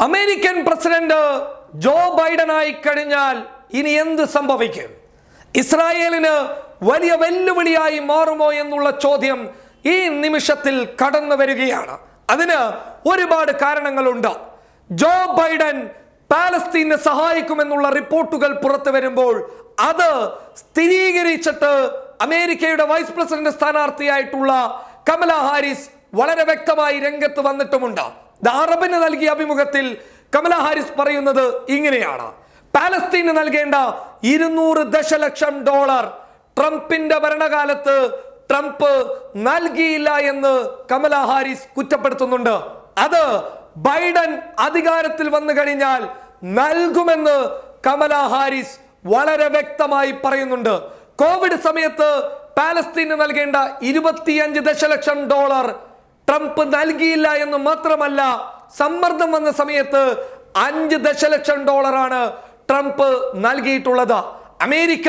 American president Joe Biden ആയി കഴിഞ്ഞാൽ ഇനി എന്ത് സംഭവിക്കും? ഇസ്രായേലിന് വലിയ വെല്ലുവിളിയായി മാറുമോ എന്നുള്ള ചോദ്യം ഈ നിമിഷത്തിൽ കടന്നു വരികയാണ്. അതിന് ഒരുപാട് കാരണങ്ങളുണ്ട്. ജോ ബൈഡൻ പാലസ്തീനെ സഹായിക്കുമെന്നുള്ള റിപ്പോർട്ടുകൾ പുറത്തു വരുമ്പോൾ അത് സ്ഥിരീകരിച്ചിട്ട് അമേരിക്കയുടെ വൈസ് പ്രസിഡന്റ് സ്ഥാനാർത്ഥിയായിട്ടുള്ള കമല ഹാരിസ് വളരെ വ്യക്തമായി രംഗത്ത് വന്നിട്ടുമുണ്ട്. ദ അറബിന് നൽകിയ അഭിമുഖത്തിൽ കമല ഹാരിസ് പറയുന്നത് ഇങ്ങനെയാണ്. പാലസ്തീന് നൽകേണ്ട ഇരുന്നൂറ് ദശലക്ഷം ഡോളർ ട്രംപിന്റെ ഭരണകാലത്ത് ട്രംപ് നൽകിയില്ല എന്ന് കമല ഹാരിസ് കുറ്റപ്പെടുത്തുന്നുണ്ട്. അത് ബൈഡൻ അധികാരത്തിൽ വന്നു കഴിഞ്ഞാൽ നൽകുമെന്ന് കമല ഹാരിസ് വളരെ വ്യക്തമായി പറയുന്നുണ്ട്. കോവിഡ് സമയത്ത് പാലസ്തീന് നൽകേണ്ട ഇരുപത്തിയഞ്ച് ദശലക്ഷം ഡോളർ ട്രംപ് നൽകിയില്ല എന്ന് മാത്രമല്ല സമ്മർദ്ദം വന്ന സമയത്ത് അഞ്ച് ദശലക്ഷം ഡോളറാണ് ട്രംപ് നൽകിയിട്ടുള്ളത്. അമേരിക്ക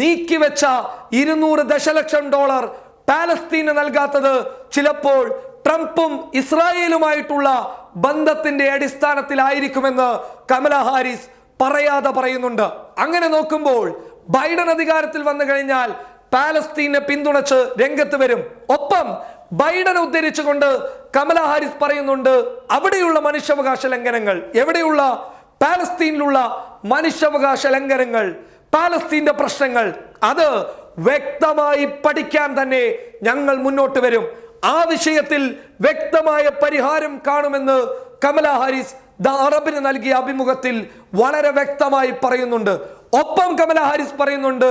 നീക്കിവെച്ച ഇരുന്നൂറ് ദശലക്ഷം ഡോളർ പാലസ്തീന് നൽകാത്തത് ചിലപ്പോൾ ട്രംപും ഇസ്രായേലുമായിട്ടുള്ള ബന്ധത്തിന്റെ അടിസ്ഥാനത്തിലായിരിക്കുമെന്ന് കമല ഹാരിസ് പറയാതെ പറയുന്നുണ്ട്. അങ്ങനെ നോക്കുമ്പോൾ ബൈഡൻ അധികാരത്തിൽ വന്നു കഴിഞ്ഞാൽ പാലസ്തീനെ പിന്തുണച്ച് രംഗത്ത് വരും. ഒപ്പം ബൈഡൻ ഉദ്ധരിച്ചുകൊണ്ട് കമല ഹാരിസ് പറയുന്നുണ്ട് അവിടെയുള്ള മനുഷ്യാവകാശ ലംഘനങ്ങൾ എവിടെയുള്ള പാലസ്തീനിലുള്ള മനുഷ്യാവകാശ ലംഘനങ്ങൾ പാലസ്തീന്റെ പ്രശ്നങ്ങൾ അത് വ്യക്തമായി പഠിക്കാൻ തന്നെ ഞങ്ങൾ മുന്നോട്ട് വരും. ആ വിഷയത്തിൽ വ്യക്തമായ പരിഹാരം കാണുമെന്ന് കമല ഹാരിസ് ദ അറബിന് നൽകിയ അഭിമുഖത്തിൽ വളരെ വ്യക്തമായി പറയുന്നുണ്ട്. ഒപ്പം കമല ഹാരിസ് പറയുന്നുണ്ട്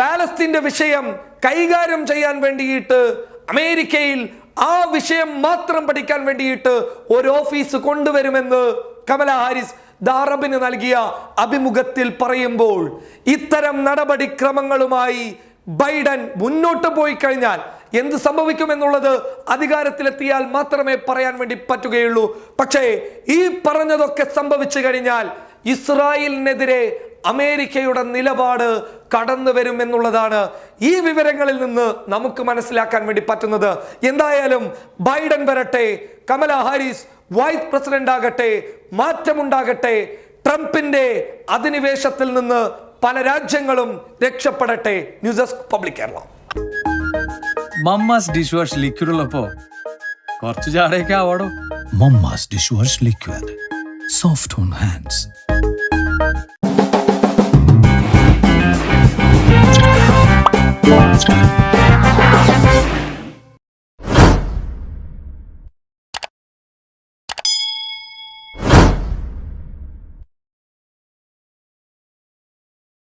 പാലസ്തീന്റെ വിഷയം കൈകാര്യം ചെയ്യാൻ വേണ്ടിയിട്ട് അമേരിക്കയിൽ ആ വിഷയം മാത്രം പഠിക്കാൻ വേണ്ടിയിട്ട് ഒരു ഓഫീസ് കൊണ്ടുവരുമെന്ന് കമല ഹാരിസ് ദാറബിന് നൽകിയ അഭിമുഖത്തിൽ പറയുമ്പോൾ ഇത്തരം നടപടിക്രമങ്ങളുമായി ബൈഡൻ മുന്നോട്ട് പോയി കഴിഞ്ഞാൽ എന്ത് സംഭവിക്കുമെന്നുള്ളത് അധികാരത്തിലെത്തിയാൽ മാത്രമേ പറയാൻ വേണ്ടി പറ്റുകയുള്ളൂ. പക്ഷേ ഈ പറഞ്ഞതൊക്കെ സംഭവിച്ചു കഴിഞ്ഞാൽ ഇസ്രായേലിനെതിരെ അമേരിക്കയുടെ നിലപാട് കടന്നു വരും എന്നുള്ളതാണ് ഈ വിവരങ്ങളിൽ നിന്ന് നമുക്ക് മനസ്സിലാക്കാൻ വേണ്ടി പറ്റുന്നത്. എന്തായാലും ബൈഡൻ വരട്ടെ കമല ഹാരിസ് വൈസ് പ്രസിഡന്റ് ആകട്ടെ മാറ്റമുണ്ടാകട്ടെ ട്രംപിന്റെ അധിനിവേശത്തിൽ നിന്ന് പല രാജ്യങ്ങളും രക്ഷപ്പെടട്ടെ. News desk public Kerala. Mamma's dish wash liquid ഉള്ളപ്പോ കുറച്ച് ചാടയൊക്കെ ആവാടോ? Dish wash liquid. Soft on hands. Thank subscribe.